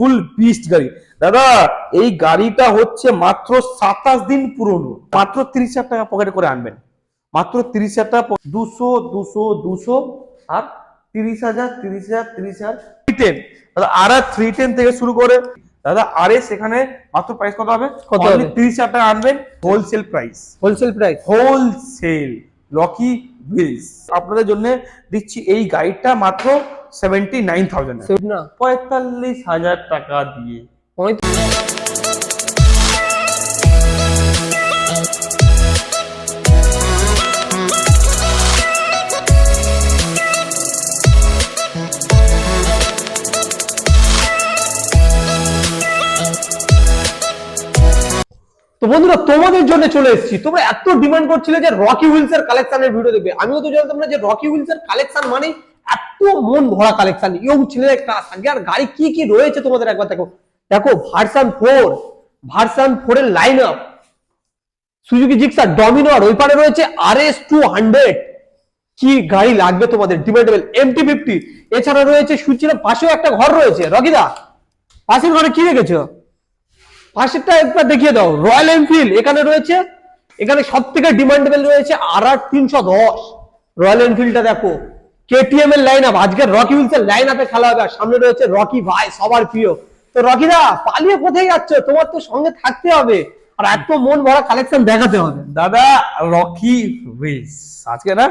ফুল পিস্ট গাড়ি। দাদা এই গাড়িটা হচ্ছে মাত্র সাতাশ দিন পুরনো। মাত্র তিরিশ হাজার টাকা পকেটে করে আনবেন। মাত্র তিরিশ হাজার টাকা দুশো দুশো দুশো আর তিরিশ হাজার তিরিশ হাজার তিরিশ হাজার। থ্রি টেন দাদা আর আর থ্রি টেন থেকে শুরু করে। দাদা আর এস এখানে মাত্র প্রাইস কত হবে? কত হবে? তিরিশ হাজার টাকা আনবেন। Wholesale price wholesale price wholesale Rocky Wheels আপনাদের জন্য দিচ্ছি এই গাড়িটা মাত্র সেভেন্টি নাইন থাউজেন্ড না। পঁয়তাল্লিশ হাজার টাকা দিয়ে। তো বন্ধুরা তোমাদের জন্য চলে এসেছি। তোমরা এত ডিমান্ড করছিলে যে রকি হুইলস এর কালেকশনের ভিডিও দেখবে। আমিও তো জানতাম না যে রকি হুইলস এর কালেকশন মানে এত মন ভরা কালেকশন ইয়ং ছেলেদের ক্লাস আগে আর গাড়ি কি কি রয়েছে তোমাদের একবার দেখো। দেখো, ভার্সান ফোর ভার্সান ফোর এর লাইন আপ সুজুকি জিক্সার ডমিনোর ওই পারে রয়েছে আর এস টু হান্ড্রেড কি গাড়ি লাগবে তোমাদের? ডিমান্ডেবল এমটি ফিফটি এছাড়া রয়েছে সুচির, পাশেও একটা ঘর রয়েছে। রকিদা, পাশের ঘরে কি রেখেছো? পাশেরটা একবার দেখিয়ে দাও। রয়্যাল এনফিল্ড এখানে রয়েছে। এখানে সব থেকে ডিমান্ডেবল রয়েছে আর আর তিনশো দশ। রয়্যাল এনফিল্ডটা দেখো। কেটিএম এর লাইন আপ আজকে রকি উইলস এর লাইন আপে খেলা হবে আর সামনে রয়েছে রকি ভাই সবার প্রিয়। তো রকিদা পালিয়ে কোথায় যাচ্ছ? তোমার তো সঙ্গে থাকতে হবে আর এত মন ভরা কালেকশন দেখাতে হবে। দাদা রকি হুইলস আজকে না?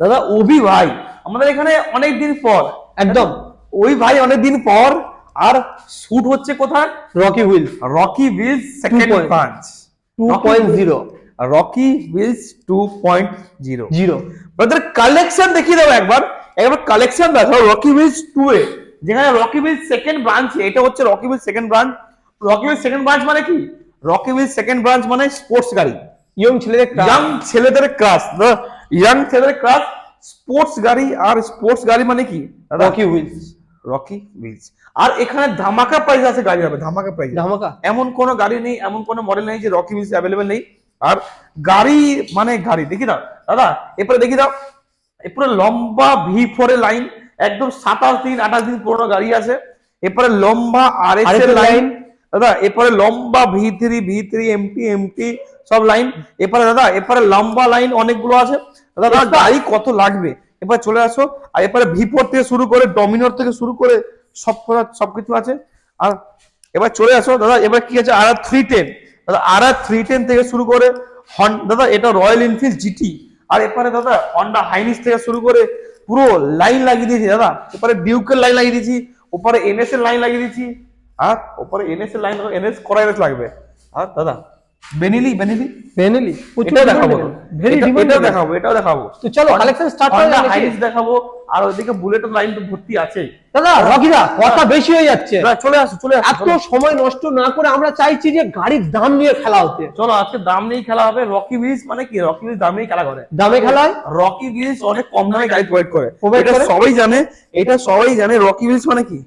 দাদা ওবি ভাই আমাদের এখানে অনেক দিন পর একদম। ওই ভাই অনেক দিন পর আর শুট হচ্ছে কোথায়? Rocky Wheels Rocky Wheels second. Branch two point zero Rocky Wheels two point zero zero brother collection দেখিয়ে দাও একবার। একবার কালেকশন দেখাও রকি হুইলস টু এ যেখানে রকি হুইলস সেকেন্ড ব্রাঞ্চ এটা হচ্ছে Rocky Wheels second branch Rocky Wheels second branch মানে কি? রকি হুইলস সেকেন্ড ব্রাঞ্চ মানে স্পোর্টস গাড়ি। ইয়ং ছেলেদের ইয়াং ছেলেদের ক্লাস ইয়াং ছেলেদের ক্লাস স্পোর্টস গাড়ি আর স্পোর্টস গাড়ি মানে কি? রকি হুইলস রকি হুইলস আর এখানে ধামাকা প্রাইস আছে গাড়ি হবে ধামাকা প্রাইস ধামাকা। এমন কোনো গাড়ি নেই এমন কোনো মডেল নেই যে রকি হুইলস অ্যাভেলেবেল নেই। আর গাড়ি মানে গাড়ি দেখি দাও। দাদা এরপরে দেখি দাও। এরপরে লম্বা ভি ফোর লাইন একদম সাতাশ দিন আঠাশ দিন পুরোনো গাড়ি আছে। এরপরে লম্বা আর এস এর লাইন দাদা এরপরে লম্বা V three V three MT MT সব লাইন এরপরে দাদা এরপরে লম্বা লাইন অনেকগুলো আছে। দাদা দাদা, গাড়ি কত লাগবে? এবার চলে আসো। আর এরপরে ভি ফোর থেকে শুরু করে ডমিনোর থেকে শুরু করে সব সবকিছু আছে। আর এবার চলে আসো দাদা এবার কি আছে? আর আর থ্রি টেন দাদা আর আর থ্রি টেন থেকে শুরু করে হন দাদা এটা রয়্যাল এনফিল্ড জিটি আর এপারে দাদা হন্ডা হাইনিস থেকে শুরু করে পুরো লাইন লাগিয়ে দিয়েছি দাদা। এরপরে ডিউকের লাইন লাগিয়ে দিয়েছি, ওপারে এনএস এর লাইন লাগিয়ে দিয়েছি, আর ওপরে এনএস এর লাইন এনএস করা লাগবে। আর দাদা বেনিলি বেনিলি ফেনেলি এটাও দেখাবো। ভেরি এটা- এটাও দেখাবো এটাও দেখাবো। তো চলো কালেকশন স্টার্ট করা যাক নাকি? হাইনিস দেখাবো আর ওইদিকে বুলেটের লাইন তো ভর্তি আছে। দাদা রকিদা কথা বেশি হয়ে যাচ্ছে। চলে আসো চলে আসো এত সময় নষ্ট না করে আমরা চাইছি যে গাড়ির দাম নিয়ে খেলা হতে। চলো আজকে দাম নিয়ে খেলা হবে। রকি ব্রিজ মানে কি? রকি ব্রিজ দাম নেই খেলা করে। দামে খেলায়? রকি ব্রিজ অনেক কম দামে গাড়ি প্রোভাইড করে এটা সবাই জানে এটা সবাই জানে রকি ব্রিজ মানে কি?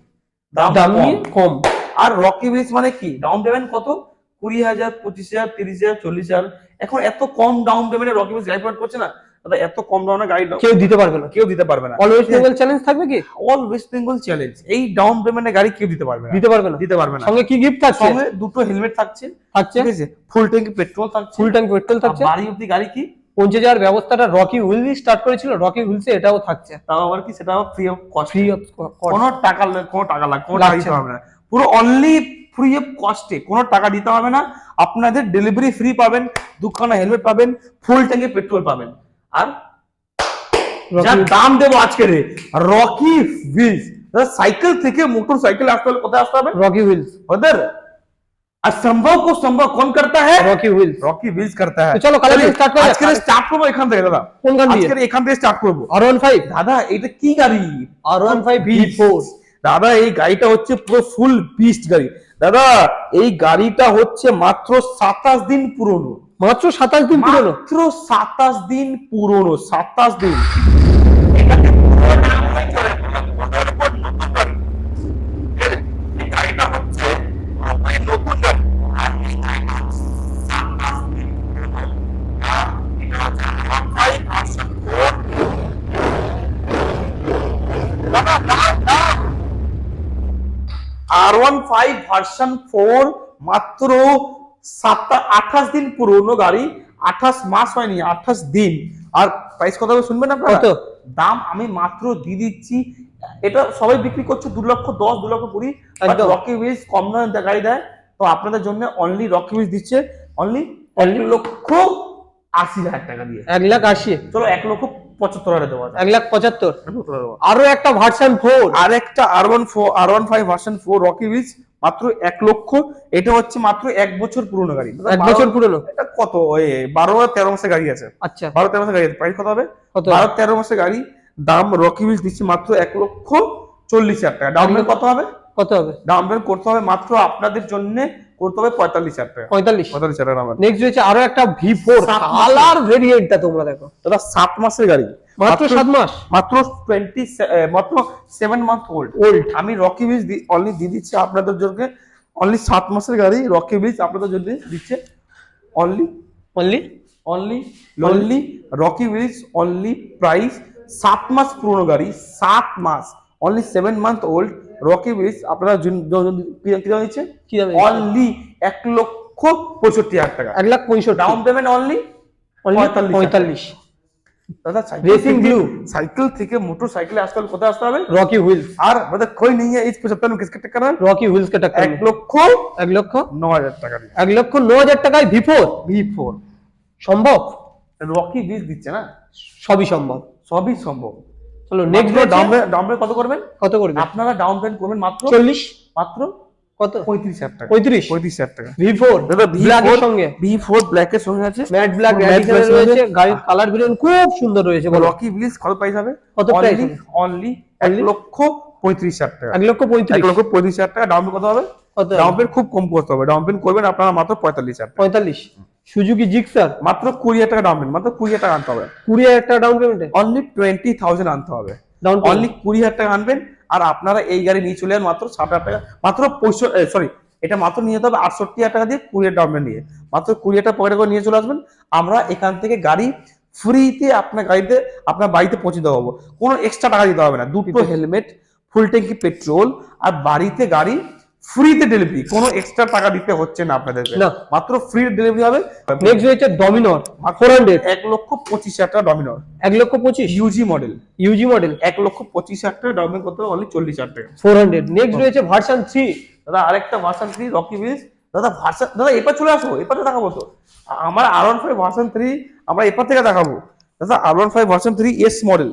দাম দাম কম। আর রকি ব্রিজ মানে কি? ডাউন পেমেন্ট কত? কুড়ি হাজার পঁচিশ হাজার তিরিশ হাজার চল্লিশ হাজার। এখন এত কম ডাউন পেমেন্টে রকি গাড়ি প্রোভাইড করছে না? দাদা এত কম দামে গাড়ি কেউ দিতে পারবে না। কেউ দিতে পারবে না। অলওয়েজ সিঙ্গেল চ্যালেঞ্জ থাকবে কি? অল ওয়েস্ট বেঙ্গল চ্যালেঞ্জ এই ডাউন পেমেন্টে গাড়ি কেউ দিতে পারবে না। দিতে পারবে না। দিতে পারবে না। সঙ্গে কি গিফট থাকছে? সঙ্গে দুটো হেলমেট থাকছে। থাকছে? ঠিক আছে? ফুল ট্যাঙ্কি পেট্রোল থাকছে। ফুল ট্যাঙ্ক পেট্রোল থাকছে? বাড়ি অব্দি গাড়ি কি? পৌঁছে যাওয়ার ব্যবস্থাটা রকি হুইল স্টার্ট করেছিল। রকি হুইলসে এটাও থাকছে। তাও আবার কি? সেটা free of cost free of কোনো টাকা কোনো টাকা লাগবে কোনো টাকা দিতে হবে না। পুরো অনলি ফ্রি অফ কস্টে কোনো টাকা দিতে হবে না আপনাদের ডেলিভারি ফ্রি পাবেন দুখানা হেলমেট পাবেন ফুল ট্যাঙ্কে পেট্রোল পাবেন। আর যার দাম দেবো আজকে রে রকি হুইলস সাইকেল থেকে মোটর সাইকেল আসতে হলে কোথায় আসতে হবে? রকি হুইলস ওদের সম্ভব কো সম্ভব কোন করতা है রকি হুইলস রকি হুইলস করতা তো চলো, collection start করা আজকে স্টার্ট করব এখান থেকে দাদা। কোনখান দিয়ে? আজকে এখান থেকে স্টার্ট করব। আর ওয়ান ফাইভ দাদা এটা কি গাড়ি? R one five V four দাদা এই গাড়িটা হচ্ছে পুরো ফুল বিস্ট গাড়ি। দাদা এই গাড়িটা হচ্ছে মাত্র সাতাশ দিন পুরনো। মাত্র সাতাশ দিন পুরনো? মাত্র সাতাশ দিন পুরনো সাতাশ দিন R one five version four মাত্র সাত আঠাশ দিন পুরনো গাড়ি আঠাশ মাস হয়নি আঠাশ দিন। আর প্রাইস কথা শুনবেন আপনারা? দাম আমি মাত্র দিয়ে দিচ্ছি। এটা সবাই বিক্রি করছে দু লক্ষ দশ দু লক্ষ কুড়ি রকি উইজ কম দামে গাড়ি দেয়। তো আপনাদের জন্য অনলি রকি উইজ দিচ্ছে। অনলি এক লক্ষ আশি হাজার টাকা দিয়ে। এক লাখ আশি। চলো এক লক্ষ পঁচাত্তর হাজার দেওয়া যায় এক লাখ পঁচাত্তর। পঁচাত্তর আরও একটা ভার্সন ফোর আর একটা R one four R one five version four Rocky Wheels মাত্র এক লক্ষ এটা হচ্ছে মাত্র এক বছর পুরনো গাড়ি। এক বছর পুরনো? এটা কত? বারো আর তেরো মাসের গাড়ি আছে। আচ্ছা। বারো তেরো মাসের গাড়ি আছে। প্রাইস কত হবে? বারো তেরো মাসের গাড়ি দাম রকি উইজ দিচ্ছে মাত্র এক লক্ষ চল্লিশ হাজার টাকা। ডাউন পেমেন্ট কত হবে? কত হবে? ডাউন পেমেন্ট করতে হবে মাত্র আপনাদের জন্য করতে হবে পঁয়তাল্লিশ হাজার টাকা। পঁয়তাল্লিশ? পঁয়তাল্লিশ হাজার টাকা নেক্সট রয়েছে আরও একটা ভি ফোর। কালার ভেরিয়েন্টটা তোমরা দেখো। দাদা সাত মাসের গাড়ি। মাত্র সাত মাস? মাত্র টোয়েন্টি মাত্র সেভেন মান্থ ওল্ড ওল্ড আমি রকি বিচ অনলি দিয়ে দিচ্ছি আপনাদের জন্য। অনলি সাত মাসের গাড়ি রকি বিচ আপনাদের জন্য দিচ্ছে। Only only only only Rocky beach only price সাত মাস পুরনো গাড়ি সাত মাস। Only seven month old Rocky beach আপনারা কি দাম দিচ্ছে? কি দামে অনলি এক লক্ষ পঁয়ষট্টি হাজার টাকা। এক লাখ পঁয়ষট্টি। ডাউন পেমেন্ট অনলি পঁয়তাল্লিশ। পঁয়তাল্লিশ দাদা Racing blue। সাইকেল থেকে মোটর সাইকেলে আসতে হলে কোথায় আসতে হবে रॉकी व्हील्स আর मतलब कोई नहीं है इस पचहत्तर में किसका टक्कर है रॉकी व्हील्स के टक्कर এক में লক্ষ এক লক্ষ ন হাজার টাকা দিয়ে এক লক্ষ ন হাজার টাকায় ভি ফোর ভি ফোর সম্ভব রকি বীজ দিচ্ছে না সবই সম্ভব সবই সম্ভব চলো next next down down payment কত করবেন কত করবে আপনারা ডাউন পেমেন্ট করবেন মাত্র চল্লিশ মাত্র কত? পঁয়ত্রিশ হাজার টাকা। পঁয়ত্রিশ? পঁয়ত্রিশ হাজার টাকা। V four? দাদা ভি ব্ল্যাক সঙ্গে? ভি ফোর ব্ল্যাক সঙ্গে আছে। ম্যাট ব্ল্যাক রয়েছে রয়েছে। গাড়ির কালার ভেরিয়েন্ট খুব সুন্দর রয়েছে রকি ব্লিজ কত প্রাইস হবে? কত price অনলি এক লক্ষ পঁয়ত্রিশ হাজার টাকা। এক লক্ষ এক লক্ষ পঁয়ত্রিশ হাজার টাকা। ডাউন কত হবে? কত? ডাউন পেমেন্ট খুব কম করতে হবে। ডাউন পেমেন্ট করবেন আপনারা মাত্র পঁয়তাল্লিশ হাজার। পঁয়তাল্লিশ। সুজুকি জিক্সার মাত্র কুড়ি হাজার টাকা ডাউন পেমেন্ট মাত্র কুড়ি হাজার টাকা আনতে হবে। কুড়ি হাজার টাকা ডাউন পেমেন্টে অনলি টোয়েন্টি থাউজেন্ড আনতে হবে। ডাউন অনলি কুড়ি হাজার টাকা আনবেন আর আপনারা এই গাড়ি নিয়ে চলে মাত্র ষাট হাজার টাকা। মাত্র পঁয়ষট্টি সরি এটা মাত্র নিয়ে যেতে হবে আটষট্টি হাজার টাকা দিয়ে কুড়ি হাজার ডাউন পেমেন্ট নিয়ে। মাত্র কুড়ি হাজার টাকা পকেটে করে নিয়ে চলে আসবেন। আমরা এখান থেকে গাড়ি ফ্রিতে আপনার গাড়িতে আপনার বাড়িতে পৌঁছে দেওয়া হব। কোনো এক্সট্রা টাকা দিতে হবে না। দুটো হেলমেট ফুল ট্যাঙ্কি পেট্রোল আর বাড়িতে গাড়ি ফ্রিতে ডেলিভারি কোনো এক্সট্রা টাকা দিতে হচ্ছে না আপনাদেরকে। না। মাত্র ফ্রি ডেলিভারি হবে। নেক্সট রয়েছে ডমিনর ফোর হান্ড্রেড এক লক্ষ পঁচিশ হাজার টাকা ডমিনোর এক লক্ষ পঁচিশ? ইউজি মডেল ইউজি মডেল এক লক্ষ পঁচিশ হাজার টাকা পেমেন্ট করতে হবে অনলি চল্লিশ হাজার টাকা। ফোর হান্ড্রেড নেক্সট রয়েছে ভার্সন থ্রি দাদা আরেকটা ভার্সন থ্রি রকি বিজ দাদা ভার্সন দাদা এবার চলে আসো এপারে দেখাবো তো। আমার R one five version three আমরা এপার থেকে দেখাবো। দাদা R one five version three S model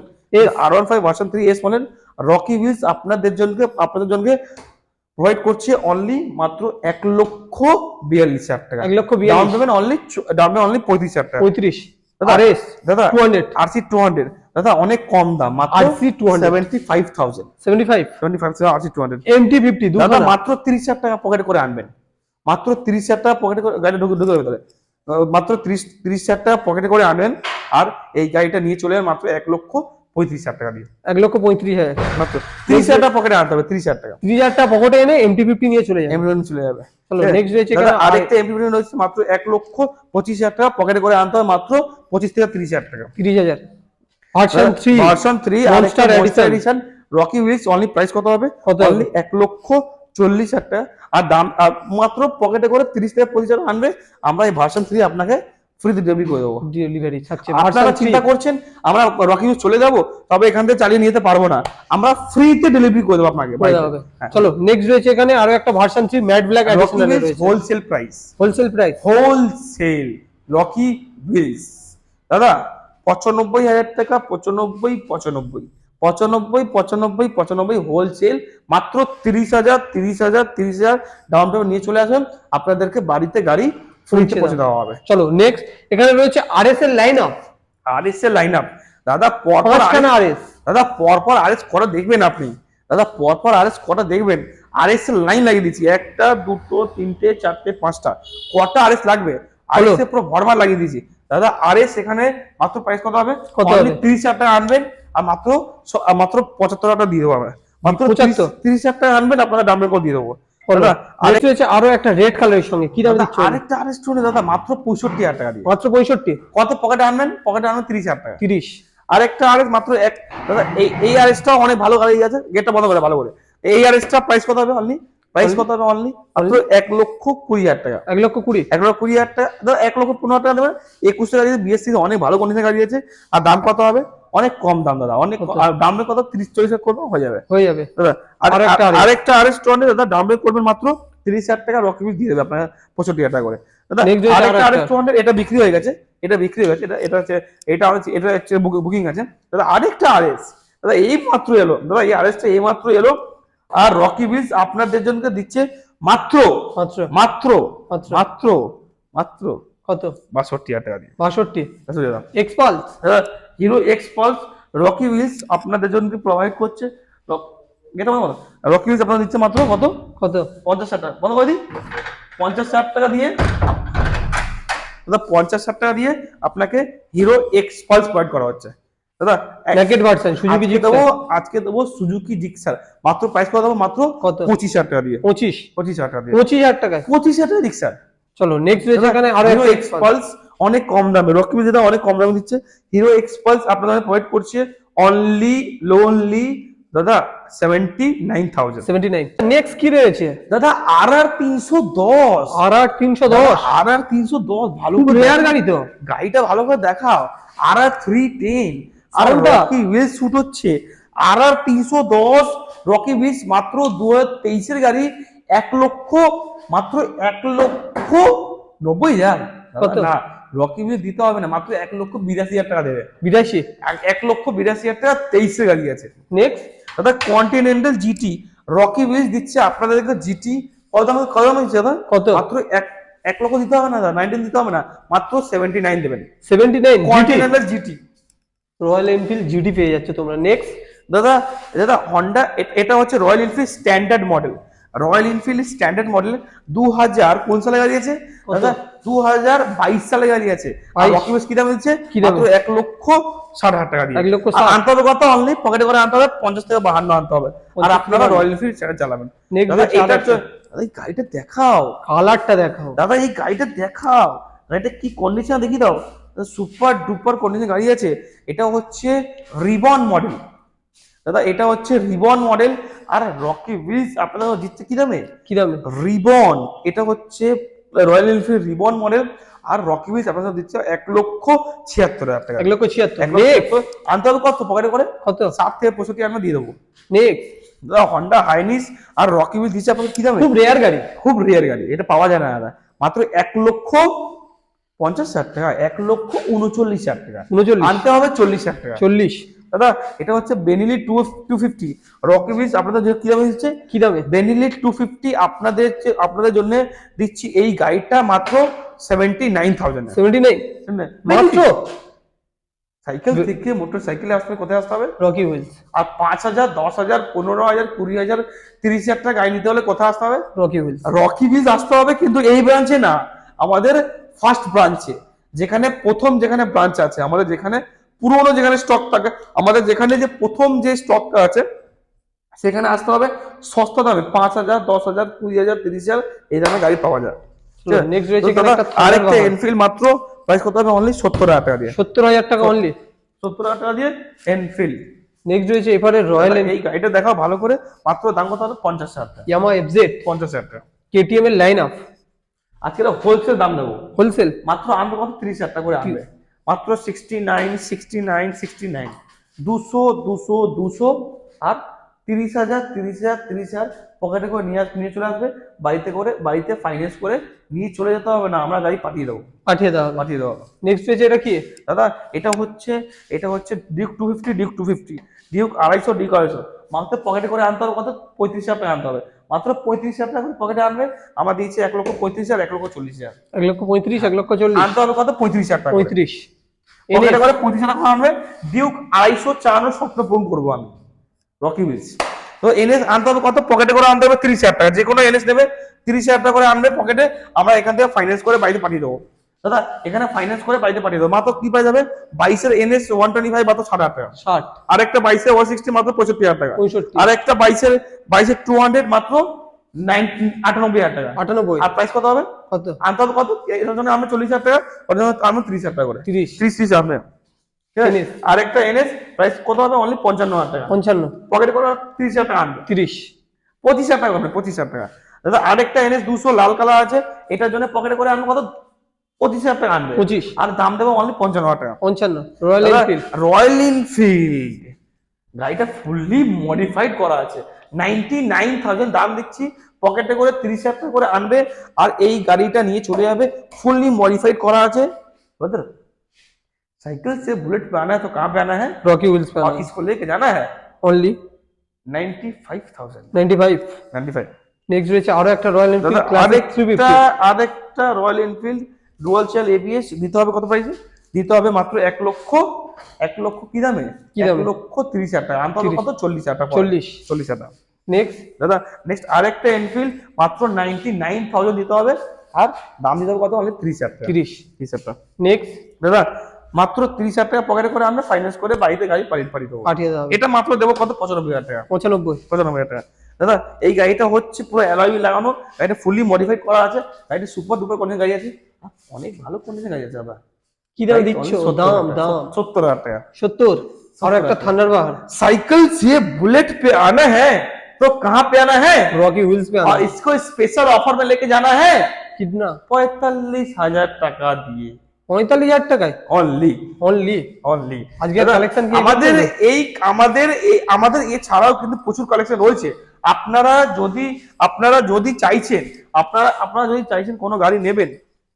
R one five version three S model Rocky বিজ আপনাদের জন্য আপনাদের জন্য প্রোভাইড করছে অনলি মাত্র এক লক্ষ বিয়াল্লিশ হাজার টাকা। এক লক্ষ down payment only down payment only পঁয়ত্রিশ হাজার টাকা। পঁয়ত্রিশ। দাদা, আর দাদা two hundred RC two hundred দাদা অনেক কম দাম মাত্র RC 200 seventy five thousand seventy five twenty five RC two hundred MT fifty দাদা মাত্র তিরিশ হাজার টাকা পকেটে করে আনবেন। মাত্র তিরিশ হাজার টাকা পকেটে করে গাড়ি ঢুকে ঢুকে তাহলে। মাত্র তিরিশ তিরিশ হাজার টাকা পকেটে করে আনবেন। আর এই গাড়িটা নিয়ে চলে মাত্র এক লক্ষ পঁয়ত্রিশ হাজার টাকা দিয়ে। এক লক্ষ পঁয়ত্রিশ হাজার মাত্র। তিরিশ হাজার টাকা পকেটে আনতে হবে তিরিশ হাজার টাকা। ত্রিশ হাজার টাকা পকেটে এনে এমটি ফিফটি নিয়ে চলে যায় এমবিএন চলে যাবে। চলো, রয়েছে রয়েছে মাত্র এক লক্ষ পঁচিশ হাজার টাকা পকেটে করে আনতে হবে মাত্র পঁচিশ থেকে তিরিশ হাজার টাকা। তিরিশ হাজার। Version three version three edition Rocky Wheels only price কত হবে? কত অনলি এক লক্ষ চল্লিশ হাজার টাকা। আর দাম মাত্র পকেটে করে তিরিশ থেকে পঁচিশ হাজার আনবে। আমরা এই ভার্সন থ্রি আপনাকে ফ্রিতে ডেলিভারি করে দেবো। ডেলিভারি আপনারা চিন্তা করছেন আমরা রকি চলে যাব তবে এখান থেকে চালিয়ে নিতে পারব না। আমরা ফ্রিতে ডেলিভারি করে দেবো আপনাকে হবে। চলো নেক্সট রয়েছে এখানে আরও একটা version three matte black additional রয়েছে। Wholesale price wholesale price wholesale Rocky Wheels দাদা পঁচানব্বই হাজার টাকা পঁচানব্বই পঁচানব্বই। পঁচানব্বই পঁচানব্বই পঁচানব্বই হোলসেল মাত্র তিরিশ হাজার তিরিশ হাজার তিরিশ হাজার ডাউন পেমেন্ট নিয়ে চলে আসবেন আপনাদেরকে বাড়িতে গাড়ি ফ্রিতে পৌঁছে দেওয়া হবে। চলো নেক্সট এখানে রয়েছে আর এস এর লাইন আপ আর এর লাইন আপ দাদা পরপর পাঁচখানা RS আর এস দাদা পরপর আর এস কটা দেখবেন আপনি? দাদা পরপর আর এস কটা দেখবেন? আর এস এর লাইন লাগিয়ে দিচ্ছি। একটা দুটো তিনটে চারটে পাঁচটা। কটা আর এস লাগবে? আর হলো। এস পুরো ভরমার লাগিয়ে দিয়েছি। দাদা আর এস এখানে মাত্র প্রাইস কত হবে? কত হবে? তিরিশ হাজার টাকা আনবেন আর মাত্র মাত্র পঁচাত্তর টাকা দিয়ে দেবো আমরা। মাত্র 75? তিরিশ হাজার টাকা আনবেন আপনারা দাম করে দিয়ে দেবো। আরও একটা রেড কালারের সঙ্গে। কি দামে দিচ্ছ আরেকটা আর এস দাদা মাত্র পঁয়ষট্টি হাজার টাকা দিয়ে। মাত্র পঁয়ষট্টি? কত পকেটে আনবেন? পকেটে আনবেন তিরিশ হাজার টাকা। তিরিশ। আরেকটা আরএস মাত্র এক। দাদা এই এই আরএসটা অনেক ভালো গাড়ি আছে। গেটটা বন্ধ করে ভালো করে। এই আরএসটা প্রাইস কত হবে অনলি প্রাইস কত হবে অনলি মাত্র এক লক্ষ কুড়ি হাজার টাকা। এক লক্ষ কুড়ি? এক লক্ষ কুড়ি হাজার টাকা ধরো এক লক্ষ পনেরো টাকা দেবেন একুশটা গাড়ি বিএসসি অনেক ভালো কন্ডিশনের গাড়ি আছে। আর দাম কত হবে? অনেক কম দাম দাদা। অনেক? আর কত? তিরিশ চল্লিশ হাজার করবে হয়ে যাবে। হয়ে যাবে। দাদা আরেকটা আর- আরেস দাদা দাম করবেন মাত্র তিরিশ হাজার টাকা রকি দিয়ে দেবে আপনার পঁয়ষট্টি হাজার টাকা করে। দাদা আরেকটা। আরেস এটা বিক্রি হয়ে গেছে। এটা বিক্রি হয়ে গেছে। এটা এটা হচ্ছে এটা হচ্ছে এটা হচ্ছে বুকিং আছে। দাদা আরেকটা আরএস। দাদা এই মাত্র এলো। দাদা এই আরএসটা এই মাত্র এলো। আর রকি বিলস আপনাদের জন্য দিচ্ছে মাত্র মাত্র। মাত্র মাত্র। মাত্র কত? বাষট্টি হাজার টাকা দিয়ে। বাষট্টি? Xpulse Hero X Pulse Rocky Wheels আপনাদের জন্য প্রোভাইড করছে। এটা বলো। রকি উইলস আপনাদের দিচ্ছে মাত্র কত? কত? পঞ্চাশ ষাট টাকা। বলো কদি পঞ্চাশ ষাট টাকা দিয়ে পঞ্চাশ ষাট টাকা দিয়ে আপনাকে হিরো এক্স পালস প্রোভাইড করা হচ্ছে। দাদা এক- ন্যাকেট ভার্সন সুজুকি জিক্সার দেবো আজকে দেবো সুজুকি জিক্সার মাত্র প্রাইস কত দেবো? মাত্র কত? পঁচিশ হাজার টাকা দিয়ে। পঁচিশ? পঁচিশ হাজার টাকা দিয়ে। পঁচিশ হাজার টাকা। পঁচিশ হাজার টাকা জিক্সার চলো নেক্সট রয়েছে এখানে আরও হিরো একটা অনেক কম দামে। রকি যেটা অনেক কম দামে দিচ্ছে। হিরো এক্স পালস আপনাদের প্রোভাইড করছে অনলি লোনলি দাদা seventy nine thousand seventy nine next কি রয়েছে? দাদা আর আর তিনশো দশ। আর আর তিনশো দশ। আর আর তিনশো দশ ভালো রেয়ার গাড়ি তো। গাড়িটা ভালো করে দেখাও। আর আর থ্রি টেন আর Soundটা? রকি উইলস শুট হচ্ছে। আর আর তিনশো দশ রকি উইলস মাত্র দু হাজার তেইশের গাড়ি এক লক্ষ মাত্র এক লক্ষ নব্বই হাজার। না রকি উইলস দিতে হবে না মাত্র এক লক্ষ বিরাশি হাজার টাকা দেবে। বিরাশি? এক- লক্ষ বিরাশি হাজার টাকা তেইশের গাড়ি আছে। নেক্সট দাদা কন্টিনেন্টাল জিটি রকি উইলস দিচ্ছে আপনাদেরকে জিটি কত দাম কত দাম দিচ্ছে দাদা? কত? মাত্র এক এক লক্ষ দিতে হবে না দাদা নাইনটিন দিতে হবে না মাত্র সেভেন্টি নাইন দেবেন seventy nine Continental GT Royal Enfield GT পেয়ে যাচ্ছে তোমরা। নেক্সট দাদা দাদা হন্ডা এটা হচ্ছে Royal Enfield standard model Royal Enfield standard model দু হাজার কোন সালে গাড়ি আছে? দাদা দু হাজার বাইশ সালে গাড়ি আছে। আর 22 রকি কি দাম দিচ্ছে? কি দামে? মাত্র এক লক্ষ ষাট হাজার টাকা দিয়ে। এক লক্ষ আনতে হবে কত? অনলি পকেটে করে আনতে হবে পঞ্চাশ থেকে বাহান্ন আনতে হবে। আর আপনারা রয়্যাল এনফিল্ড সেটা চালাবেন। দাদা, এই গাড়িটা দেখাও। কালারটা দেখাও। দাদা এই গাড়িটা দেখাও। গাড়িটা কি কন্ডিশন দেখি দাও। সুপার ডুপার কন্ডিশন গাড়ি আছে। এটা হচ্ছে রিবন মডেল দাদা এটা হচ্ছে রিবন মডেল আর রকি উইলস আপনারা দিচ্ছে কি দামে? কি দামে? রিবন। এটা হচ্ছে রয়্যাল এনফিল্ড রিবন মডেল আর রকি উইলস আপনারা দিচ্ছে এক লক্ষ ছিয়াত্তর হাজার টাকা। এক লক্ষ ছিয়াত্তর। আনতে হবে কত? পকেটে করে? কত? সাত থেকে পঁয়ষট্টি আমরা দিয়ে দেবো। নেক্সট দাদা হন্ডা হাইনিস আর রকি উইলস দিচ্ছে আপনাদের কি দামে? খুব রেয়ার গাড়ি। খুব রেয়ার গাড়ি। এটা পাওয়া যায় না দাদা। মাত্র এক লক্ষ পঞ্চাশ হাজার টাকা এক লক্ষ উনচল্লিশ হাজার টাকা। উনচল্লিশ। আনতে হবে চল্লিশ হাজার টাকা। চল্লিশ। দাদা এটা হচ্ছে Benelli two two fifty Rocky beach আপনাদের কি দামে দিচ্ছে কি দামে বেনিলি টু ফিফটি আপনাদের আপনাদের জন্য দিচ্ছি এই গাড়িটা মাত্র seventy nine thousand seventy nine মাত্র সাইকেল থেকে মোটর সাইকেলে আসতে কোথায় আসতে হবে? রকি হুইলস আর পাঁচ হাজার দশ হাজার পনেরো হাজার কুড়ি হাজার তিরিশ হাজার টাকা গাড়ি নিতে হলে কোথায় আসতে হবে? রকি হুইলস রকি বিজ আসতে হবে কিন্তু এই ব্রাঞ্চে না। আমাদের ফার্স্ট ব্রাঞ্চে যেখানে প্রথম যেখানে ব্রাঞ্চ আছে আমাদের যেখানে পুরোনো যেখানে স্টক থাকে আমাদের যেখানে যে প্রথম যে স্টকটা আছে সেখানে আসতে হবে সস্তা দামে পাঁচ হাজার দশ হাজার কুড়ি হাজার তিরিশ হাজার এই দামে গাড়ি পাওয়া যায়? নেক্সট রয়েছে আরেকটা। এনফিল্ড মাত্র প্রাইস কত হবে? অনলি সত্তর হাজার টাকা দিয়ে। সত্তর হাজার টাকা অনলি সত্তর হাজার টাকা দিয়ে এনফিল্ড নেক্সট রয়েছে এবারে রয়্যাল এই গাড়িটা দেখাও ভালো করে মাত্র দাম কত হবে? পঞ্চাশ হাজার টাকা। ইয়ামা এফজেড পঞ্চাশ হাজার টাকা। কেটিএম এর লাইন আপ আজকে হোলসেল দাম দেবো। হোলসেল মাত্র আনবে কত? তিরিশ হাজার টাকা করে আনবে। মাত্র sixty nine sixty nine sixty nine দুশো দুশো দুশো আর তিরিশ হাজার তিরিশ হাজার তিরিশ হাজার পকেটে করে নিয়ে আস- নিয়ে চলে আসবে। বাড়িতে করে বাড়িতে ফাইন্যান্স করে নিয়ে চলে যেতে হবে না আমরা গাড়ি পাঠিয়ে দেবো। পাঠিয়ে দেওয়া পাঠিয়ে দেবো নেক্সট রয়েছে এটা কি? দাদা এটা হচ্ছে এটা হচ্ছে Duke two fifty Duke two fifty Duke আড়াইশো ডিউক আড়াইশো। মাত্র পকেটে করে আনতে হবে কত? পঁয়ত্রিশ হাজার টাকা আনতে হবে। মাত্র পঁয়ত্রিশ হাজার টাকা করে পকেটে আনবে আমার দিয়েছে এক লক্ষ পঁয়ত্রিশ হাজার এক লক্ষ চল্লিশ হাজার। এক লক্ষ পঁয়ত্রিশ এক লক্ষ চল্লিশ। আনতে হবে কত? পঁয়ত্রিশ হাজার টাকা পঁয়ত্রিশ। পকেটে করে পঁয়ত্রিশ হাজার টাকা আনবে ডিউক আড়াইশো চারানোর স্বপ্ন পূরণ করব আমি। রকি বিলস তো এনএস আনতে হবে কত? পকেটে করে আনতে হবে তিরিশ হাজার টাকা। যে কোনো এনএস নেবে তিরিশ হাজার টাকা করে আনবে পকেটে। আমরা এখান থেকে ফাইন্যান্স করে বাইরে পাঠিয়ে দেবো। দাদা এখানে ফাইন্যান্স করে বাড়িতে পাঠিয়ে দেবো মাত্র কি পাই যাবে? বাইশের এনএস ওয়ান টোয়েন্টি ফাইভ মাত্র ষাট হাজার টাকা। ষাট। আর একটা বাইশের ওয়ান সিক্সটি মাত্র পঁয়ষট্টি হাজার টাকা। পঁয়ষট্টি। আর একটা বাইশের বাইশের টু হান্ড্রেড মাত্র আটানব্বই হাজার টাকা। আটানব্বই। আর প্রাইস কত হবে? কত? আনতে কত? এর জন্য আমরা চল্লিশ হাজার টাকা ওর জন্য আমরা ত্রিশ হাজার টাকা করে। তিরিশ। ত্রিশ আপনি NS আরেকটা এনএস প্রাইস কত হবে? অনলি পঞ্চান্ন হাজার টাকা। পঞ্চান্ন। পকেটে করে তিরিশ হাজার টাকা আনবে। তিরিশ। পঁচিশ হাজার টাকা হবে পঁচিশ হাজার টাকা। দাদা আরেকটা এনএস দুশো লাল কালার আছে। এটার জন্য পকেটে করে আনব কত? পঁচিশ হাজার টাকা আনবে পঁচিশ আর দাম দেবো অনলি পঞ্চান্ন হাজার টাকা পঞ্চান্ন রয়্যাল এনফিল্ড রয়্যাল এনফিল্ড গাড়িটা ফুললি মডিফাইড করা আছে নাইনটি নাইন থাউজেন্ড দাম দিচ্ছি পকেটে করে তিরিশ হাজার টাকা করে আনবে আর এই গাড়িটা নিয়ে চলে যাবে ফুললি मॉडिफाइड करा আছে बदर साइकिल से बुलेट पे आना है तो कहाँ पे आना है রকি উইলস और इसको लेके जाना है অনলি 95,000 নাইনটি ফাইভ 95 নেক্সট রয়েছে আরো একটা রয়্যাল এনফিল্ড দাদা ক্লাসিক থ্রি আরেকটা ফিফটি আরেকটা Royal Enfield dual channel ABS দিতে হবে কত প্রাইসে দিতে হবে মাত্র এক লক্ষ এক লক্ষ কি দামে? কি দামে? লক্ষ তিরিশ হাজার টাকা। আনতে হবে 30 কত চল্লিশ হাজার টাকা। চল্লিশ। চল্লিশ হাজার টাকা। নেক্সট দাদা নেক্সট আরেকটা এনফিল্ড মাত্র নাইনটি নাইন থাউজেন্ড দিতে হবে। আর দাম দিতে হবে কত? হবে ত্রিশ হাজার টাকা। তিরিশ। ত্রিশ হাজার টাকা। নেক্সট দাদা মাত্র ত্রিশ হাজার টাকা পকেটে করে আমরা ফাইন্যান্স করে বাড়িতে গাড়ি পাড়ি পাড়ি দেবো। পাঠিয়ে হবে। এটা মাত্র দেবো কত? পঁচানব্বই হাজার টাকা। পঁচানব্বই। পঁচানব্বই হাজার টাকা। দাদা এই গাড়িটা হচ্ছে পুরো অ্যালয় লাগানো। গাড়িটা ফুলি মডিফাইড করা আছে। গাড়িটা সুপার ডুপার কন্ডিশন গাড়ি আছে। অনেক ভালো কন্ডিশন গাড়ি আছে দাদা কি দাম দিচ্ছ দাম দাম सत्तर हजार টাকা সত্তর আর একটা থান্ডার বাহার साइकिल से बुलेट पे आना है तो कहाँ पे आना है রকি হুইলস पे और इसको स्पेशल ऑफर में लेके जाना है কিতনা पैतालीस हजार টাকা দিয়ে পঁয়তাল্লিশ হাজার টাকায় অনলি অনলি অনলি আজকের collection কি আমাদের এরকম? এই আমাদের এই আমাদের এছাড়াও কিন্তু প্রচুর কালেকশন রয়েছে আপনারা যদি আপনারা যদি চাইছেন আপনারা আপনারা যদি চাইছেন কোনো গাড়ি নেবেন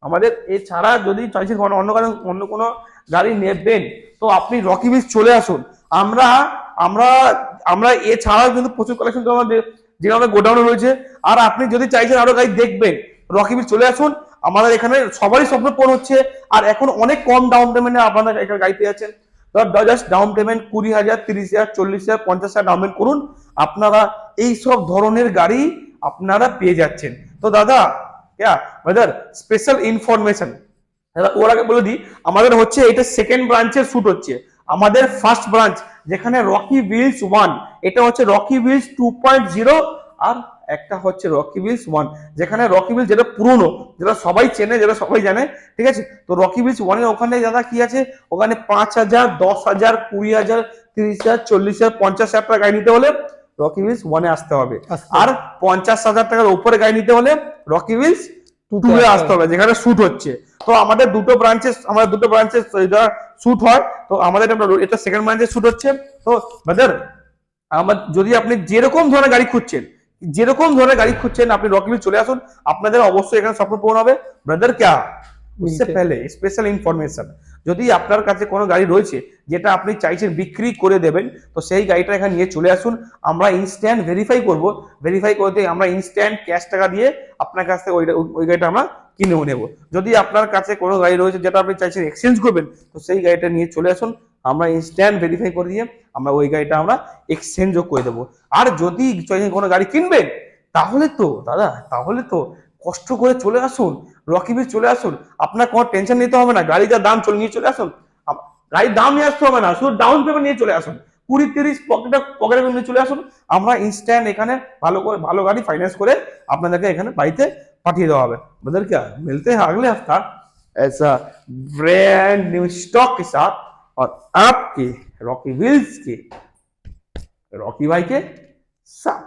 আমাদের এছাড়া যদি চাইছেন অন্য গাড়ি অন্য কোনো গাড়ি নেবেন, তো আপনি রকি বিচ চলে আসুন। আমরা আমরা আমরা এছাড়াও কিন্তু প্রচুর কালেকশন আমাদের যে আমাদের গোডাউনে রয়েছে। আর আপনি যদি চাইছেন আরও গাড়ি দেখবেন রকি বিচ চলে আসুন। আমাদের এখানে সবারই স্বপ্ন পূরণ হচ্ছে। আর এখন অনেক কম ডাউন পেমেন্টে আপনারা এখানে গাড়ি পেয়ে যাচ্ছেন জাস্ট ডাউন পেমেন্ট কুড়ি হাজার, তিরিশ হাজার, চল্লিশ হাজার, পঞ্চাশ হাজার ডাউন পেমেন্ট করুন। আপনারা এই সব ধরনের গাড়ি আপনারা পেয়ে যাচ্ছেন। তো দাদা ইয়া ব্রাদার স্পেশাল ইনফরমেশন ওর আগে বলে দিই, আমাদের হচ্ছে এটা সেকেন্ড ব্রাঞ্চের শুট হচ্ছে। আমাদের ফার্স্ট ব্রাঞ্চ যেখানে রকি উইলস ওয়ান এটা হচ্ছে Rocky Wheels two point zero আর একটা হচ্ছে রকি উইলস ওয়ান যেখানে রকি উইলস যেটা পুরনো, যেটা সবাই চেনে, যেটা সবাই জানে, ঠিক আছে? তো রকি উইলস ওয়ানের ওখানে দাদা কি আছে? ওখানে পাঁচ হাজার, দশ হাজার, কুড়ি হাজার, তিরিশ হাজার, চল্লিশ হাজার, পঞ্চাশ হাজার টাকা গাড়ি নিতে হলে রকি উইলস ওয়ানে আসতে হবে আসতে আর পঞ্চাশ হাজার টাকার উপরে গাড়ি নিতে হলে রকি উইলস Two টু তে আসতে হবে যেখানে শুট হচ্ছে তো আমাদের দুটো ব্রাঞ্চে আমাদের দুটো ব্রাঞ্চে এটা শুট হয় তো আমাদের এটা- এটা সেকেন্ড ব্রাঞ্চে শুট হচ্ছে তো ব্রাদার আমার যদি আপনি যেরকম ধরনের গাড়ি খুঁজছেন যেরকম ধরনের গাড়ি খুঁজছেন আপনি রকিবিল চলে আসুন আপনাদের অবশ্যই এখানে স্বপ্ন পূরণ হবে ব্রাদার ক্যা उससे মিলছে। पहले স্পেশাল ইনফরমেশন যদি আপনার কাছে কোনো গাড়ি রয়েছে, যেটা আপনি চাইছেন বিক্রি করে দেবেন, তো সেই গাড়িটা এখানে নিয়ে চলে আসুন। আমরা ইনস্ট্যান্ট ভেরিফাই করব। ভেরিফাই করতে আমরা ইনস্ট্যান্ট ক্যাশ টাকা দিয়ে আপনার কাছ থেকে ওই ওই গাড়িটা আমরা কিনেও নেব। যদি আপনার কাছে কোনো গাড়ি রয়েছে, যেটা আপনি চাইছেন এক্সচেঞ্জ করবেন, তো সেই গাড়িটা নিয়ে চলে আসুন। আমরা ইনস্ট্যান্ট ভেরিফাই করে দিয়ে আমরা ওই গাড়িটা আমরা এক্সচেঞ্জও করে দেবো। আর যদি চাইছেন কোনো গাড়ি কিনবেন, তাহলে তো, দাদা, তাহলে তো কষ্ট করে চলে আসুন রকিবির চলে আসুন আপনার কোনো টেনশন নিতে হবে না গাড়ি যা দাম চলে নিয়ে চলে আসুন আপ- গাড়ির দাম নিয়ে আসতে হবে না শুধু ডাউন পেমেন্ট নিয়ে চলে আসুন কুড়ি তিরিশ পকেটে পকেটে নিয়ে চলে আসুন আমরা ইনস্ট্যান্ট এখানে ভালো করে ভালো গাড়ি ফাইন্যান্স করে আপনাদেরকে এখানে বাড়িতে পাঠিয়ে দেওয়া হবে बदल क्या मिलते हैं अगले हफ्ता ऐसा ब्रांड न्यू स्टॉक के साथ और आपके रॉकी व्हील्स के रॉकी भाई के साथ